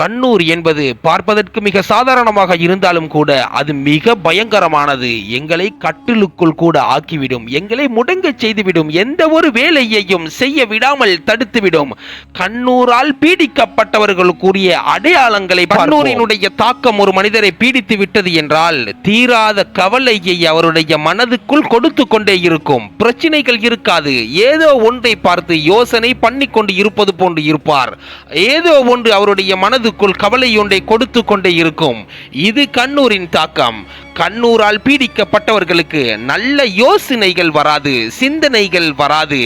கண்ணூர் என்பது பார்ப்பதற்கு மிக சாதாரணமாக இருந்தாலும் கூட அது மிக பயங்கரமானது. எங்களை கட்டிலுக்குள் கூட ஆக்கிவிடும். எங்களை முடங்கச் செய்துவிடும். எந்த ஒரு வேலையையும் செய்ய விடாமல் தடுத்துவிடும். கண்ணூரால் பீடிக்கப்பட்டவர்களுக்குரிய அடையாளங்களை கண்ணூரினுடைய தாக்கம் ஒரு மனிதரை பீடித்து விட்டது என்றால் தீராத கவலையை அவருடைய மனதுக்குள் கொடுத்து கொண்டே இருக்கும். பிரச்சனைகள் இருக்காது. ஏதோ ஒன்றை பார்த்து யோசனை பண்ணி கொண்டு இருப்பது போன்று இருப்பார். ஏதோ ஒன்று அவருடைய மனதுக்குள் கவலை ஒன்றை கொடுத்து கொண்டே இருக்கும். இது கண்ணூரின் தாக்கம். கண்ணூரால் பீடிக்கப்பட்டவர்களுக்கு நல்ல யோசனைகள் வராது சிந்தனைகள் வராது.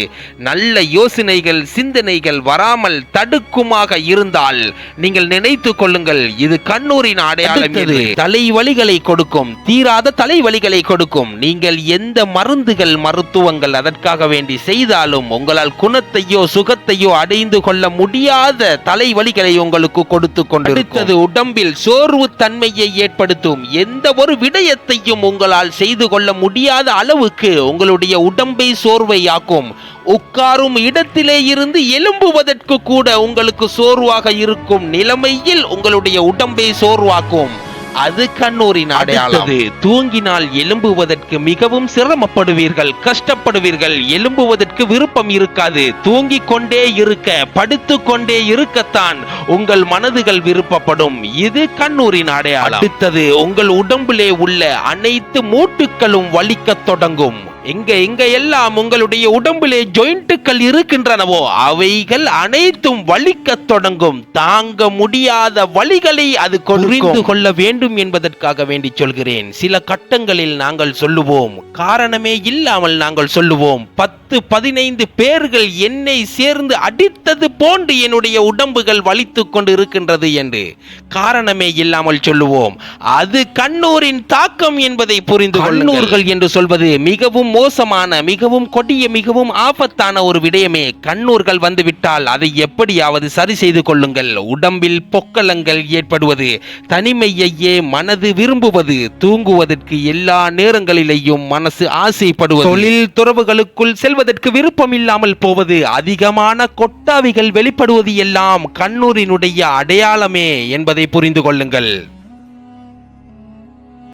நல்ல யோசனைகள் சிந்தனைகள் வராமல் தடுக்குமாக இருந்தால் நீங்கள் நினைத்து கொள்ளுங்கள் இது கண்ணூரின் அடையாளம் இது தலைவலிகளை கொடுக்கும் தீராத தலைவலிகளை கொடுக்கும். நீங்கள் எந்த மருந்துகள் மருத்துவங்கள் அதற்காக வேண்டி செய்தாலும் உங்களால் குணத்தையோ சுகத்தையோ அடைந்து கொள்ள முடியாத தலைவலிகளை உங்களுக்கு கொடுத்து கொண்டிருக்கிறது உடம்பில் சோர்வு தன்மையை ஏற்படுத்தும். எந்த ஒரு விடயத்தையும் உங்களால் செய்து கொள்ள முடியாத அளவுக்கு உங்களுடைய உடம்பை சோர்வையாக்கும். உட்காரும் இடத்திலே இருந்து எழும்புவதற்கு கூட உங்களுக்கு சோர்வாக இருக்கும் நிலைமையில் உங்களுடைய உடம்பை சோர்வாக்கும். அது கண்ணூரின் அடையாளம். தூங்கினால் எழும்புவதற்கு மிகவும் சிரமப்படுவீர்கள் கஷ்டப்படுவீர்கள் எழும்புவதற்கு விருப்பம் இருக்காது. தூங்கிக் கொண்டே இருக்க படுத்து கொண்டே இருக்கத்தான் உங்கள் மனதுகள் விருப்பப்படும். இது கண்ணூரின் அடையாளம். அடுத்தது உங்கள் உடம்பிலே உள்ள அனைத்து மூட்டுக்களும் வலிக்கத் தொடங்கும். எங்க எங்க எல்லாம் உங்களுடைய உடம்பிலே ஜாயிண்ட்டுகள் இருக்கின்றனவோ அவைகள் அனைத்தும் வலிக்கத் தொடங்கும். தாங்க முடியாத வலிகளை அது புரிந்து கொள்ள வேண்டும் என்பதற்காக வேண்டி சொல்கிறேன். சில கட்டங்களில் நாங்கள் சொல்லுவோம். காரணமே இல்லாமல் நாங்கள் சொல்லுவோம். பத்து பதினைந்து பேர்கள் என்னை சேர்ந்து அடித்தது போன்று என்னுடைய உடம்புகள் வலித்துக் கொண்டு இருக்கின்றது என்று காரணமே இல்லாமல் சொல்லுவோம். அது கண்ணூரின் தாக்கம் என்பதை புரிந்து கண்ணூர்கள் என்று சொல்வது மிகவும் மோசமான மிகவும் கொடிய மிகவும் ஆபத்தான ஒரு விடயமே. கண்ணூர்கள் வந்துவிட்டால் அதை எப்படியாவது சரி செய்து கொள்ளுங்கள். உடம்பில் பொக்கலங்கள் ஏற்படுவது தனிமையையே மனது விரும்புவது தூங்குவதற்கு எல்லா நேரங்களிலேயும் மனசு ஆசைப்படுவது. தொழில் துறவுகளுக்குள் செல்வதற்கு விருப்பம் இல்லாமல் போவது அதிகமான கொட்டாவிகள் வெளிப்படுவது எல்லாம் கண்ணூரினுடைய அடையாளமே என்பதை புரிந்து கொள்ளுங்கள்.